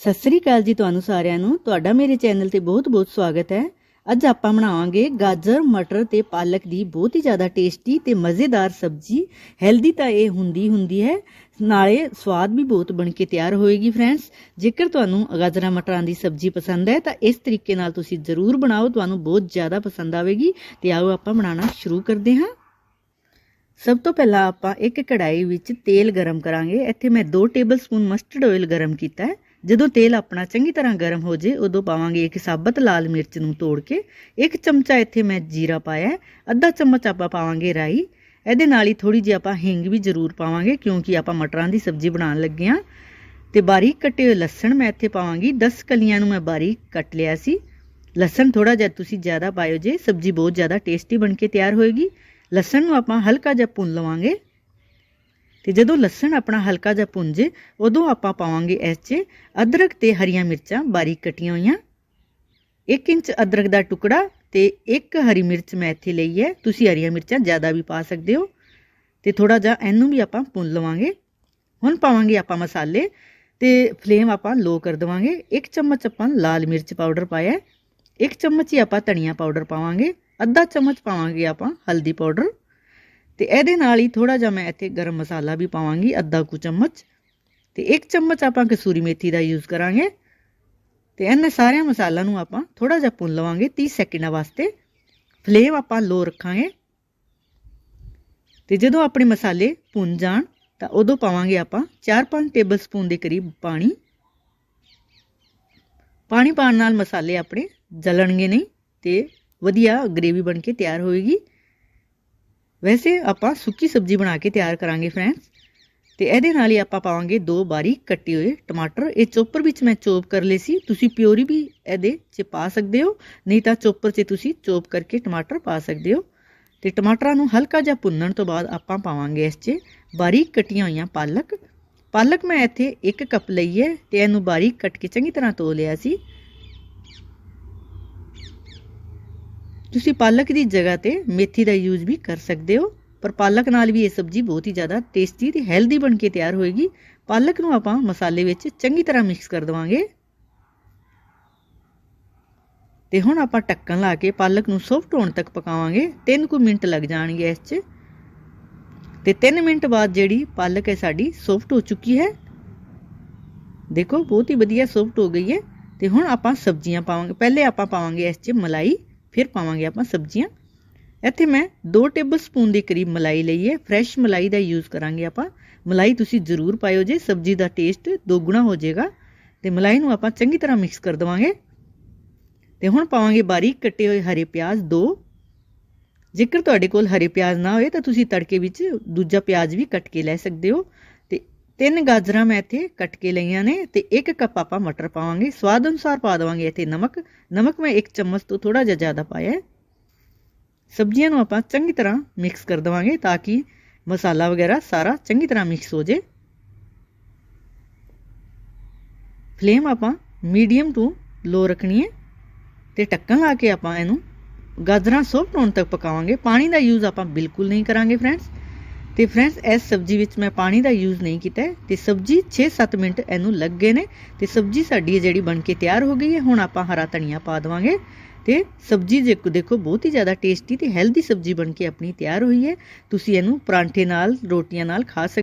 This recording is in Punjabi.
ਸਤਿ ਸ੍ਰੀ ਅਕਾਲ ਜੀ ਤੁਹਾਨੂੰ ਸਾਰਿਆਂ ਨੂੰ। ਤੁਹਾਡਾ ਮੇਰੇ ਚੈਨਲ ਤੇ ਬਹੁਤ-ਬਹੁਤ ਸਵਾਗਤ ਹੈ। ਅੱਜ ਆਪਾਂ ਬਣਾਵਾਂਗੇ ਗਾਜਰ, ਮਟਰ ਤੇ ਪਾਲਕ ਦੀ ਬਹੁਤ ਹੀ ਜ਼ਿਆਦਾ ਟੇਸਟੀ ਤੇ ਮਜ਼ੇਦਾਰ ਸਬਜ਼ੀ। ਹੈਲਦੀ ਤਾਂ ਇਹ ਹੁੰਦੀ ਹੁੰਦੀ ਹੈ। ਨਾਲੇ ਸਵਾਦ ਵੀ ਬਹੁਤ ਬਣ ਕੇ ਤਿਆਰ ਹੋਏਗੀ ਫਰੈਂਡਸ। ਜੇਕਰ ਤੁਹਾਨੂੰ ਗਾਜਰਾਂ, ਮਟਰਾਂ ਦੀ ਸਬਜ਼ੀ ਪਸੰਦ ਹੈ, ਤਾਂ ਇਸ ਤਰੀਕੇ ਨਾਲ ਤੁਸੀਂ ਜ਼ਰੂਰ ਬਣਾਓ। ਤੁਹਾਨੂੰ ਬਹੁਤ ਜ਼ਿਆਦਾ ਪਸੰਦ ਆਵੇਗੀ। ਤੇ ਆਓ ਆਪਾਂ ਬਣਾਉਣਾ ਸ਼ੁਰੂ ਕਰਦੇ ਹਾਂ। ਸਭ ਤੋਂ ਪਹਿਲਾਂ ਆਪਾਂ ਇੱਕ ਕੜਾਈ ਵਿੱਚ ਤੇਲ ਗਰਮ ਕਰਾਂਗੇ। ਇੱਥੇ ਮੈਂ 2 ਟੇਬਲਸਪੂਨ ਮਸਟਰਡ ਆਇਲ ਗਰਮ ਕੀਤਾ ਹੈ। ਜਦੋਂ ਤੇਲ ਆਪਣਾ ਚੰਗੀ ਤਰ੍ਹਾਂ ਗਰਮ ਹੋ ਜੇ, ਉਦੋਂ ਪਾਵਾਂਗੇ ਇੱਕ ਸਾਬਤ ਲਾਲ ਮਿਰਚ ਨੂੰ ਤੋੜ ਕੇ, ਇੱਕ ਚਮਚਾ ਇੱਥੇ ਮੈਂ ਜੀਰਾ ਪਾਇਆ ਅੱਧਾ ਚਮਚ ਆਪਾਂ ਪਾਵਾਂਗੇ ਰਾਈ, ਇਹਦੇ ਨਾਲ ਹੀ ਥੋੜੀ ਜਿਹੀ ਆਪਾਂ ਹਿੰਗ ਵੀ ਜ਼ਰੂਰ ਪਾਵਾਂਗੇ, ਕਿਉਂਕਿ ਆਪਾਂ ਮਟਰਾਂ ਦੀ ਸਬਜ਼ੀ ਬਣਾਉਣ ਲੱਗੇ ਆ ਤੇ ਬਾਰੀਕ ਕੱਟੇ ਹੋਏ ਲਸਣ ਮੈਂ ਇੱਥੇ ਪਾਵਾਂਗੀ 10 ਕਲੀਆਂ ਨੂੰ ਮੈਂ ਬਾਰੀਕ ਕੱਟ ਲਿਆ ਸੀ। ਲਸਣ ਥੋੜਾ ਜਿਹਾ ਤੁਸੀਂ ਜ਼ਿਆਦਾ ਪਾਇਓ ਜੇ, ਸਬਜ਼ੀ ਬਹੁਤ ਜ਼ਿਆਦਾ ਟੇਸਟੀ ਬਣ ਕੇ ਤਿਆਰ ਹੋਏਗੀ। ਲਸਣ ਨੂੰ ਆਪਾਂ ਹਲਕਾ ਜਿਹਾ ਭੁੰਨ ਲਵਾਂਗੇ। ਤੇ ਜਦੋਂ ਲਸਣ ਆਪਣਾ ਹਲਕਾ ਜਿਹਾ ਭੁੰਜੇ, ਉਦੋਂ ਆਪਾਂ ਪਾਵਾਂਗੇ ਇਸ 'ਚ ਅਦਰਕ ਤੇ ਹਰੀਆਂ ਮਿਰਚਾਂ ਬਾਰੀਕ ਕੱਟੀਆਂ ਹੋਈਆਂ। 1 ਇੰਚ ਅਦਰਕ ਦਾ ਟੁਕੜਾ ਤੇ ਇੱਕ ਹਰੀ ਮਿਰਚ ਮੈਂ ਇੱਥੇ ਲਈ ਹੈ। ਤੁਸੀਂ ਹਰੀਆਂ ਮਿਰਚਾਂ ਜ਼ਿਆਦਾ ਵੀ ਪਾ ਸਕਦੇ ਹੋ। ਤੇ ਥੋੜਾ ਜਿਹਾ ਇਹਨੂੰ ਵੀ ਆਪਾਂ ਭੁੰਨ ਲਵਾਂਗੇ। ਹੁਣ ਪਾਵਾਂਗੇ ਆਪਾਂ ਮਸਾਲੇ ਤੇ ਫਲੇਮ ਆਪਾਂ ਲੋ ਕਰ ਦਵਾਂਗੇ। ਇੱਕ ਚਮਚ ਆਪਾਂ ਲਾਲ ਮਿਰਚ ਪਾਊਡਰ ਪਾਇਆ। ਇੱਕ ਚਮਚ ਹੀ ਆਪਾਂ ਧਨੀਆ ਪਾਊਡਰ ਪਾਵਾਂਗੇ। ਅੱਧਾ ਚਮਚ ਪਾਵਾਂਗੇ ਆਪਾਂ ਹਲਦੀ ਪਾਊਡਰ। ਤੇ ਇਹਦੇ ਨਾਲ ਹੀ ਥੋੜਾ ਜਿਹਾ ਮੈਂ ਇੱਥੇ ਗਰਮ ਮਸਾਲਾ ਵੀ ਪਾਵਾਂਗੀ, ਅੱਧਾ ਕੁ ਚਮਚ। ਤੇ ਇੱਕ ਚਮਚ ਆਪਾਂ ਕਸੂਰੀ ਮੇਥੀ ਦਾ ਯੂਜ਼ ਕਰਾਂਗੇ। ਤੇ ਇਹਨਾਂ ਸਾਰਿਆਂ ਮਸਾਲਾ ਨੂੰ ਆਪਾਂ ਥੋੜਾ ਜਿਹਾ ਭੁੰਨ ਲਵਾਂਗੇ 30 ਸੈਕਿੰਡਾਂ ਵਾਸਤੇ। ਫਲੇਮ ਆਪਾਂ ਲੋ ਰੱਖਾਂਗੇ। ਤੇ ਜਦੋਂ ਆਪਣੇ ਮਸਾਲੇ ਭੁੰਨ ਜਾਣ, ਤਾਂ ਉਦੋਂ ਪਾਵਾਂਗੇ ਆਪਾਂ 4-5 ਟੇਬਲ ਸਪੂਨ ਦੇ ਕਰੀਬ ਪਾਣੀ। ਪਾਣੀ ਪਾਣ ਨਾਲ ਮਸਾਲੇ ਆਪਣੇ ਜਲਣਗੇ ਨਹੀਂ ਤੇ ਵਧੀਆ ਗ੍ਰੇਵੀ ਬਣ ਕੇ ਤਿਆਰ ਹੋਏਗੀ। ਵੈਸੇ ਆਪਾਂ ਸੁੱਕੀ ਸਬਜ਼ੀ ਬਣਾ ਕੇ ਤਿਆਰ ਕਰਾਂਗੇ ਫਰੈਂਡਸ ਤੇ ਇਹਦੇ ਨਾਲ ਹੀ ਆਪਾਂ ਪਾਵਾਂਗੇ ਦੋ ਬਾਰੀਕ ਕੱਟੇ ਹੋਏ ਟਮਾਟਰ। ਇਹ ਚੋਪਰ ਵਿੱਚ ਮੈਂ ਚੋਪ ਕਰ ਲਏ ਸੀ। ਤੁਸੀਂ ਪਿਓਰੀ ਵੀ ਇਹਦੇ 'ਚ ਪਾ ਸਕਦੇ ਹੋ। ਨਹੀਂ ਤਾਂ ਚੋਪਰ 'ਚ ਤੁਸੀਂ ਚੋਪ ਕਰਕੇ ਟਮਾਟਰ ਪਾ ਸਕਦੇ ਹੋ। ਤੇ ਟਮਾਟਰਾਂ ਨੂੰ ਹਲਕਾ ਜਿਹਾ ਭੁੰਨਣ ਤੋਂ ਬਾਅਦ ਆਪਾਂ ਪਾਵਾਂਗੇ ਇਸ 'ਚ ਬਾਰੀਕ ਕੱਟੀਆਂ ਹੋਈਆਂ ਪਾਲਕ। ਪਾਲਕ ਮੈਂ ਇੱਥੇ 1 ਕੱਪ ਲਈ ਹੈ ਤੇ ਇਹਨੂੰ ਬਾਰੀਕ ਕੱਟ ਕੇ ਚੰਗੀ ਤਰ੍ਹਾਂ ਧੋ ਲਿਆ ਸੀ। ਤੁਸੀਂ ਪਾਲਕ ਦੀ ਜਗ੍ਹਾ ਤੇ ਮੇਥੀ ਦਾ ਯੂਜ਼ ਵੀ ਕਰ ਸਕਦੇ ਹੋ, ਪਰ ਪਾਲਕ ਨਾਲ ਵੀ ਇਹ ਸਬਜ਼ੀ ਬਹੁਤ ਹੀ ਜ਼ਿਆਦਾ ਟੇਸਟੀ ਤੇ ਹੈਲਦੀ ਬਣ ਕੇ ਤਿਆਰ ਹੋਏਗੀ। ਪਾਲਕ ਨੂੰ ਆਪਾਂ ਮਸਾਲੇ ਵਿੱਚ ਚੰਗੀ ਤਰ੍ਹਾਂ ਮਿਕਸ ਕਰ ਦਵਾਂਗੇ। ਤੇ ਹੁਣ ਆਪਾਂ ਢੱਕਣ ਲਾ ਕੇ ਪਾਲਕ ਨੂੰ ਸੌਫਟ ਹੋਣ ਤੱਕ ਪਕਾਵਾਂਗੇ। 3 ਕੁ ਮਿੰਟ ਲੱਗ ਜਾਣਗੇ ਇਸ 'ਚ। ਤੇ 3 ਮਿੰਟ ਬਾਅਦ ਜਿਹੜੀ ਪਾਲਕ ਹੈ ਸਾਡੀ ਸੌਫਟ ਹੋ ਚੁੱਕੀ ਹੈ। ਦੇਖੋ, ਬਹੁਤ ਹੀ ਵਧੀਆ ਸੌਫਟ ਹੋ ਗਈ ਹੈ। ਤੇ ਹੁਣ ਆਪਾਂ ਸਬਜ਼ੀਆਂ ਪਾਵਾਂਗੇ। ਪਹਿਲੇ ਆਪਾਂ ਪਾਵਾਂਗੇ ਇਸ 'ਚ ਮਲਾਈ। ਫਿਰ ਪਾਵਾਂਗੇ ਆਪਾਂ ਸਬਜ਼ੀਆਂ। ਇੱਥੇ ਮੈਂ 2 ਟੇਬਲ ਸਪੂਨ ਦੇ ਕਰੀਬ ਮਲਾਈ ਲਈ ਹੈ। ਫਰੈਸ਼ ਮਲਾਈ ਦਾ ਯੂਜ਼ ਕਰਾਂਗੇ ਆਪਾਂ। ਮਲਾਈ ਤੁਸੀਂ ਜ਼ਰੂਰ ਪਾਇਓ ਜੇ, ਸਬਜ਼ੀ ਦਾ ਟੇਸਟ ਦੋਗੁਣਾ ਹੋ ਜਾਏਗਾ। ਤੇ ਮਲਾਈ ਨੂੰ ਆਪਾਂ ਚੰਗੀ ਤਰ੍ਹਾਂ ਮਿਕਸ ਕਰ ਦਵਾਂਗੇ। ਤੇ ਹੁਣ ਪਾਵਾਂਗੇ ਬਾਰੀਕ ਕੱਟੇ ਹੋਏ ਹਰੇ ਪਿਆਜ਼ ਦੋ। ਜੇਕਰ ਤੁਹਾਡੇ ਕੋਲ ਹਰੇ ਪਿਆਜ਼ ਨਾ ਹੋਏ ਤਾਂ ਤੁਸੀਂ ਤੜਕੇ ਵਿੱਚ ਦੂਜਾ ਪਿਆਜ਼ ਵੀ ਕੱਟ ਕੇ ਲੈ ਸਕਦੇ ਹੋ। ਤਿੰਨ ਗਾਜਰਾਂ ਮੈਂ ਇੱਥੇ ਕੱਟ ਕੇ ਲਈਆਂ ਨੇ ਤੇ ਇੱਕ ਕੱਪ ਆਪਾਂ ਮਟਰ ਪਾਵਾਂਗੇ। ਸਵਾਦ ਅਨੁਸਾਰ ਪਾ ਦਵਾਂਗੇ ਇੱਥੇ ਨਮਕ। ਨਮਕ ਮੈਂ ਇੱਕ ਚਮਚ ਤੋਂ ਥੋੜਾ ਜਿਹਾ ਜ਼ਿਆਦਾ ਪਾਇਆ ਹੈ। ਸਬਜ਼ੀਆਂ ਨੂੰ ਆਪਾਂ ਚੰਗੀ ਤਰ੍ਹਾਂ ਮਿਕਸ ਕਰ ਦਵਾਂਗੇ ਤਾਂ ਕਿ ਮਸਾਲਾ ਵਗੈਰਾ ਸਾਰਾ ਚੰਗੀ ਤਰ੍ਹਾਂ ਮਿਕਸ ਹੋ ਜੇ ਫਲੇਮ ਆਪਾਂ ਮੀਡੀਅਮ ਟੂ ਲੋ ਰੱਖਣੀ ਹੈ ਤੇ ਢੱਕਣ ਲਾ ਕੇ ਆਪਾਂ ਇਹਨੂੰ ਗਾਜਰਾਂ ਸੌਫਟ ਹੋਣ ਤੱਕ ਪਕਾਵਾਂਗੇ। ਪਾਣੀ ਦਾ ਯੂਜ਼ ਆਪਾਂ ਬਿਲਕੁਲ ਨਹੀਂ ਕਰਾਂਗੇ ਫਰੈਂਡਸ। ਤੇ ਫਰੈਂਡਸ ਇਸ ਸਬਜ਼ੀ ਵਿੱਚ ਮੈਂ ਪਾਣੀ ਦਾ ਯੂਜ਼ ਨਹੀਂ ਕੀਤਾ ਤੇ ਸਬਜ਼ੀ 6-7 ਮਿੰਟ ਇਹਨੂੰ ਲੱਗ ਗਏ ਨੇ ਤੇ ਸਬਜ਼ੀ ਸਾਡੀ ਜਿਹੜੀ ਬਣ ਕੇ ਤਿਆਰ ਹੋ ਗਈ ਹੈ, ਹੁਣ ਆਪਾਂ ਹਰਾ ਧਨੀਆ ਪਾ ਦਵਾਂਗੇ ਤੇ ਸਬਜ਼ੀ ਜੇ ਦੇਖੋ ਬਹੁਤ ਹੀ ਜ਼ਿਆਦਾ ਟੇਸਟੀ ਤੇ ਹੈਲਦੀ ਸਬਜ਼ੀ ਬਣ ਕੇ ਆਪਣੀ ਤਿਆਰ ਹੋਈ ਹੈ। ਤੁਸੀਂ ਇਹਨੂੰ ਪਰਾਂਠੇ ਨਾਲ, ਰੋਟੀਆਂ ਨਾਲ ਖਾ ਸਕਦੇ